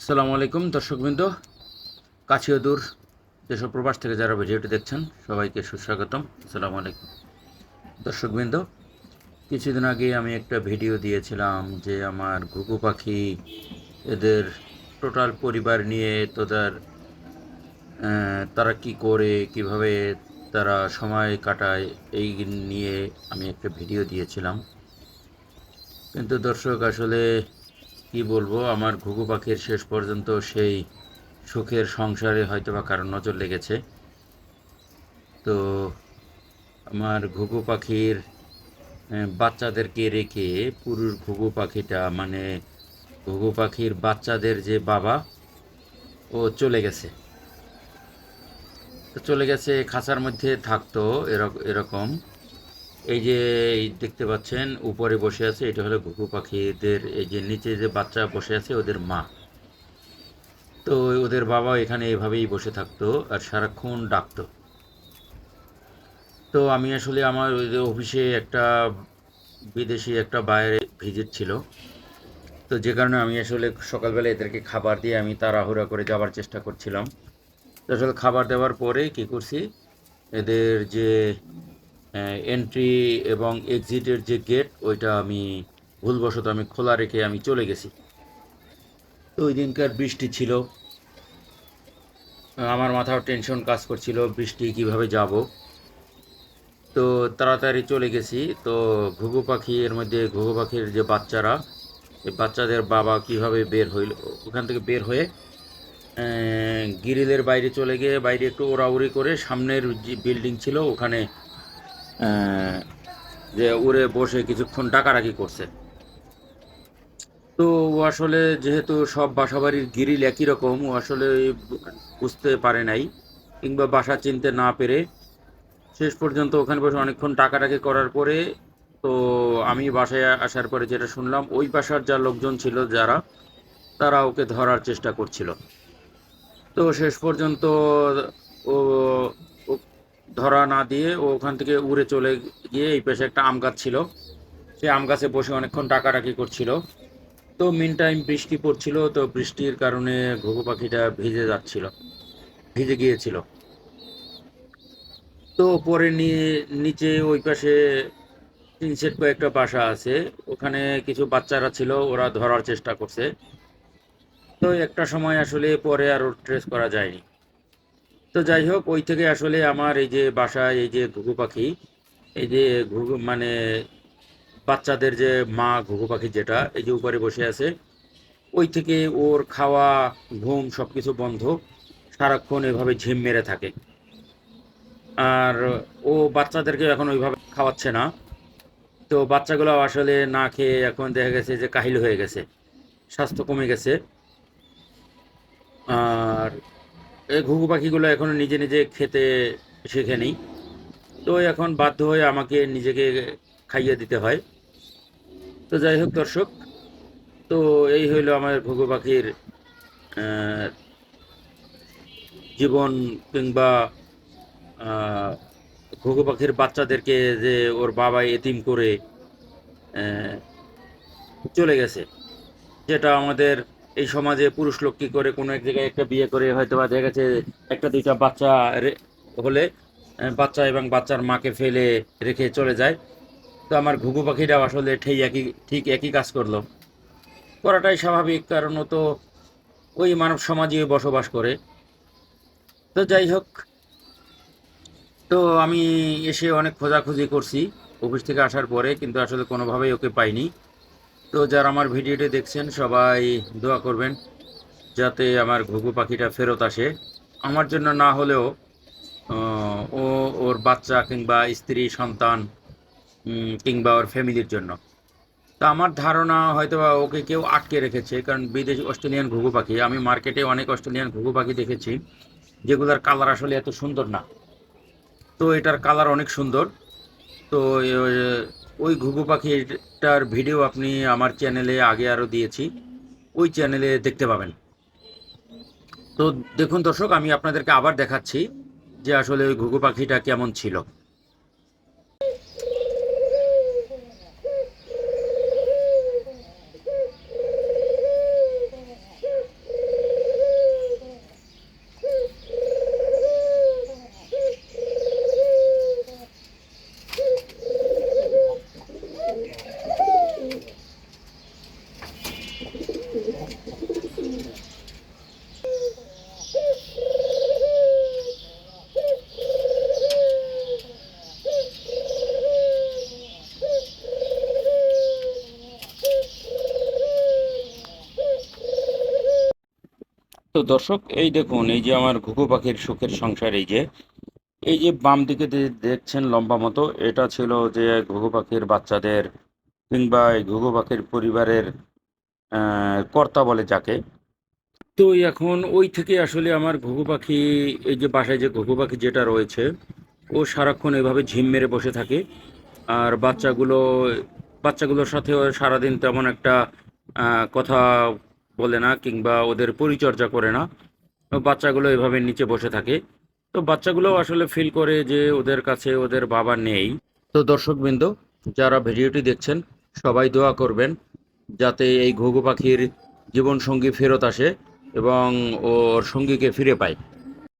আসসালামু আলাইকুম, দর্শকবৃন্দ। কাছে দূর দেশ প্রবাস থেকে যারা ভিডিওটি দেখছেন, সবাইকে সুস্বাগতম। আসসালামু আলাইকুম। দর্শকবৃন্দ, কিছুদিন আগে আমি একটা ভিডিও দিয়েছিলাম যে আমার ঘুঘু পাখি, এদের টোটাল পরিবার নিয়ে তোদের তারা কি করে, কীভাবে তারা সময় কাটায়, এই নিয়ে আমি একটা ভিডিও দিয়েছিলাম। কিন্তু দর্শক, আসলে কি বলব, আমার ঘুঘু পাখির শেষ পর্যন্ত সেই সুখের সংসারে হয়তো বা কারও নজর লেগেছে। তো আমার ঘুঘু পাখির বাচ্চাদেরকে রেখে পুরুষ ঘুঘু পাখিটা মানে ঘুঘু পাখির বাচ্চাদের যে বাবা, ও চলে গেছে। চলে গেছে, খাঁচার মধ্যে থাকতো, এরক- এরকম। এই যে দেখতে পাচ্ছেন, উপরে বসে আছে, এটা হলো ঘুঘু পাখিদের, এই যে নিচে যে বাচ্চা বসে আছে, ওদের মা। তো ওদের বাবা এখানে এভাবেই বসে থাকতো আর সারাক্ষণ ডাকতো। তো আমি আসলে আমার ওই যে অফিসে একটা বিদেশি একটা বাইরে ভিজিট ছিল। তো যে কারণে আমি আসলে সকালবেলা এদেরকে খাবার দিয়ে আমি তাড়াহুড়া করে যাওয়ার চেষ্টা করছিলাম। আসলে খাবার দেওয়ার পরে কী করছি, এদের যে এন্ট্রি এবং এক্সিটের যে গেট ওইটা আমি ভুলবশত আমি খোলা রেখে আমি চলে গেছি। তো ওই দিনকার বৃষ্টি ছিল। আমার মাথাও টেনশন কাজ করছিল, বৃষ্টি কীভাবে যাব? তো তাড়াতাড়ি চলে গেছি। তো ঘুঘু পাখি, এর মধ্যে ঘুঘু পাখির যে বাচ্চারা, এই বাচ্চাদের বাবা কীভাবে বের হইল, ওখান থেকে বের হয়ে গিরিলের বাইরে চলে গিয়ে বাইরে একটু ওড়াউড়ি করে সামনের যে বিল্ডিং ছিল, ওখানে যে উড়ে বসে কিছুক্ষণ ডাকাডাকি করছে। তো ও আসলে যেহেতু সব বাসাবাড়ির গিরিল একই রকম, ও আসলে বুঝতে পারে নাই কিংবা বাসা চিনতে না পেরে শেষ পর্যন্ত ওখানে বসে অনেকক্ষণ টাকাটাকি করার পরে তো আমি বাসায় আসার পরে যেটা শুনলাম, ওই বাসার যা লোকজন ছিল যারা, তারা ওকে ধরার চেষ্টা করছিল। তো শেষ পর্যন্ত ও ও ধরা না দিয়ে ও ওখান থেকে উড়ে চলে গিয়ে এই পাশে একটা আম গাছ ছিল। সে আম গাছে বসে অনেকক্ষণ টাকাটাকি করছিল। তো মিন টাইম বৃষ্টি পড়ছিল, তো বৃষ্টির কারণে ঘুঘু পাখিটা ভিজে যাচ্ছিল, ভিজে গিয়েছিল। তো পরে নিয়ে নিচে ওই পাশে তিন সেট কয়েকটা বাসা আছে, ওখানে কিছু বাচ্চারা ছিল, ওরা ধরার চেষ্টা করছে। তো একটা সময় আসলে পরে আর ট্রেস করা যায়নি। তো যাই হোক, ওই থেকে আসলে আমার এই যে বাসায় এই যে ঘুঘু পাখি, এই যে ঘুঘু মানে বাচ্চাদের যে মা ঘুঘু পাখি যেটা, এই যে উপরে বসে আছে, ওই থেকে ওর খাওয়া, ঘুম সব কিছু বন্ধ, সারাক্ষণ এভাবে ঝিম মেরে থাকে। আর ও বাচ্চাদেরকে এখন ওইভাবে খাওয়াচ্ছে না। তো বাচ্চাগুলো আসলে না খেয়ে এখন দেখা গেছে যে কাহিল হয়ে গেছে, স্বাস্থ্য কমে গেছে। আর এই ঘুঘু পাখিগুলো এখন নিজে নিজে খেতে শেখে নেই। তো এখন বাধ্য হয়ে আমাকে নিজেকে খাইয়ে দিতে হয়। তো যাই হোক দর্শক, তো এই হইল আমার ঘুঘু পাখির জীবন কিংবা ঘুঘু পাখির বাচ্চাদেরকে যে ওর বাবা এতিম করে চলে গেছে। যেটা আমাদের এই সমাজে পুরুষ লোক কি করে কোনো এক জায়গায় একটা বিয়ে করে, হয়তো বা দেখা গেছে একটা দুইটা বাচ্চা হলে বাচ্চা এবং বাচ্চার মাকে ফেলে রেখে চলে যায়। তো আমার ঘুঘু পাখিটাও আসলে ঠিক একই ঠিক একই কাজ করল। করাটাই স্বাভাবিক, কারণ ও তো ওই মানব সমাজে বসবাস করে। তো যাই হোক, তো আমি এসে অনেক খোঁজাখুঁজি করছি অফিস থেকে আসার পরে, কিন্তু আসলে কোনোভাবেই ওকে পাইনি। তো যারা আমার ভিডিওটি দেখছেন, সবাই দোয়া করবেন যাতে আমার ঘুঘু পাখিটা ফেরত আসে। আমার জন্য না হলেও ও, ওর বাচ্চা কিংবা স্ত্রী, সন্তান কিংবা ওর ফ্যামিলির জন্য। তা আমার ধারণা হয়তো ওকে কেউ আটকে রেখেছে, কারণ বিদেশি অস্ট্রেলিয়ান ঘুঘু পাখি, আমি মার্কেটে অনেক অস্ট্রেলিয়ান ঘুঘু পাখি দেখেছি, যেগুলোর কালার আসলে এত সুন্দর না। তো এটার কালার অনেক সুন্দর। তো ওই ঘুঘু পাখিটার ভিডিও আপনি আমার চ্যানেলে আগে আরও দিয়েছি, ওই চ্যানেলে দেখতে পাবেন। তো দেখুন দর্শক, আমি আপনাদেরকে আবার দেখাচ্ছি যে আসলে ওই ঘুঘু পাখিটা কেমন ছিল। তো দর্শক, এই দেখুন, এই যে আমার ঘুঘু পাখির সুখের সংসার, এই যে এই যে বাম দিকে দেখছেন লম্বা মতো, এটা ছিল যে ঘুঘু পাখির বাচ্চাদের কিংবা এই ঘুঘু পাখির পরিবারের কর্তা বলে যাকে। তো এখন ওই থেকে আসলে আমার ঘুঘু পাখি, এই যে বাসায় যে ঘুঘু পাখি যেটা রয়েছে, ও সারাক্ষণ এভাবে ঝিম মেরে বসে থাকে। আর বাচ্চাগুলো, বাচ্চাগুলোর সাথে সারাদিন তেমন একটা কথা বলে না কিংবা ওদের পরিচর্যা করে না। বাচ্চাগুলো এভাবে নিচে বসে থাকে। তো বাচ্চাগুলো আসলে ফিল করে যে ওদের কাছে ওদের বাবা নেই। তো দর্শকবৃন্দ, যারা ভিডিওটি দেখছেন, সবাই দোয়া করবেন যাতে এই ঘুঘু পাখির জীবনসঙ্গী ফেরত আসে এবং ওর সঙ্গীকে ফিরে পায়।